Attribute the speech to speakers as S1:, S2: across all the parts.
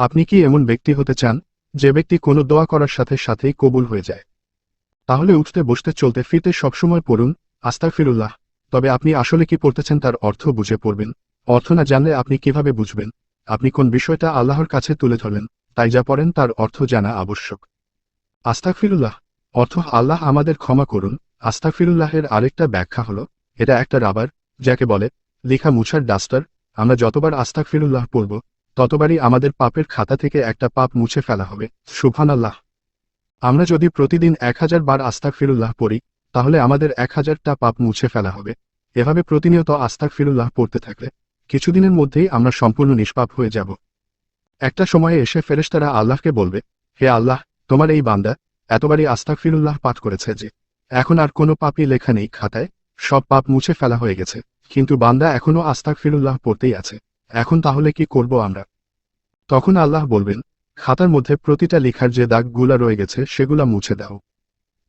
S1: আপনি কি এমন ব্যক্তি হতে চান, যে ব্যক্তি কোনো দোয়া করার সাথে সাথেই কবুল হয়ে যায়? তাহলে উঠতে বসতে চলতে ফিরতে সবসময় পড়ুন, আস্তাগফিরুল্লাহ। তবে আপনি আসলে কি পড়তেছেন তার অর্থ বুঝে পড়বেন। অর্থ না জানলে আপনি কীভাবে বুঝবেন? আপনি কোন বিষয়টা আল্লাহর কাছে তুলে ধরলেন, তাই যা পড়েন তার অর্থ জানা আবশ্যক। আস্তাগফিরুল্লাহ, অর্থ আল্লাহ আমাদের ক্ষমা করুন। আস্তাগফিরুল্লাহের আরেকটা ব্যাখ্যা হলো, এটা একটা রাবার, যাকে বলে, লেখা মুছার ডাস্টার। আমরা যতবার আস্তাগফিরুল্লাহ পড়ব ততবারই আমাদের পাপের খাতা থেকে একটা পাপ মুছে ফেলা হবে। সুবহানাল্লাহ। আমরা যদি প্রতিদিন এক হাজার বার আস্তাগফিরুল্লাহ পড়ি, তাহলে আমাদের এক হাজারটা পাপ মুছে ফেলা হবে। এভাবে প্রতিনিয়ত আস্তাগফিরুল্লাহ পড়তে থাকলে কিছুদিনের মধ্যেই আমরা সম্পূর্ণ নিষ্পাপ হয়ে যাব। একটা সময়ে এসে ফেরেশতারা আল্লাহকে বলবে, হে আল্লাহ, তোমার এই বান্দা এতবারই আস্তাগফিরুল্লাহ পাঠ করেছে যে, এখন আর কোনো পাপই লেখা নেই খাতায়, সব পাপ মুছে ফেলা হয়ে গেছে। কিন্তু বান্দা এখনও আস্তাগফিরুল্লাহ পড়তেই আছে। এখন তাহলে কি করব আমরা? তখন আল্লাহ বলবেন, খাতার মধ্যে প্রতিটা লেখার যে দাগগুলা রয়ে গেছে সেগুলা মুছে দাও।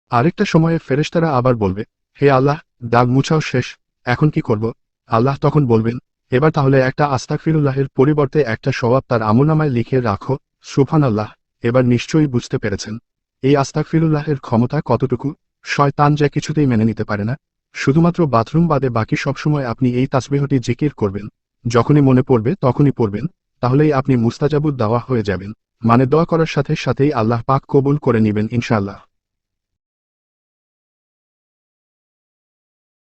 S1: আরেকটা সময়ে ফেরেশতারা আবার বলবে, হে আল্লাহ, দাগ মুছাও শেষ, এখন কি করব? আল্লাহ তখন বলবেন, এবার তাহলে একটা আস্তাগফিরুল্লাহের পরিবর্তে একটা স্বভাব তার আমলনামায় লিখে রাখো সুফান আল্লাহ এবার নিশ্চয়ই বুঝতে পেরেছেন। এই আস্তাগফিরুল্লাহের ক্ষমতা কতটুকু? শয়তান যা কিছুতেই মেনে নিতে পারে না। শুধুমাত্র বাথরুম বাদে বাকি সবসময় আপনি এই তাসবিহটি জিকির করবেন। যখনই মনে পড়বে, তখনই পড়বেন, তাহলেই আপনি মুস্তাজাবুদ দাওয়া হয়ে যাবেন। মানে দোয়া করার সাথে সাথেই আল্লাহ পাক কবুল করে নেবেন ইনশাআল্লাহ।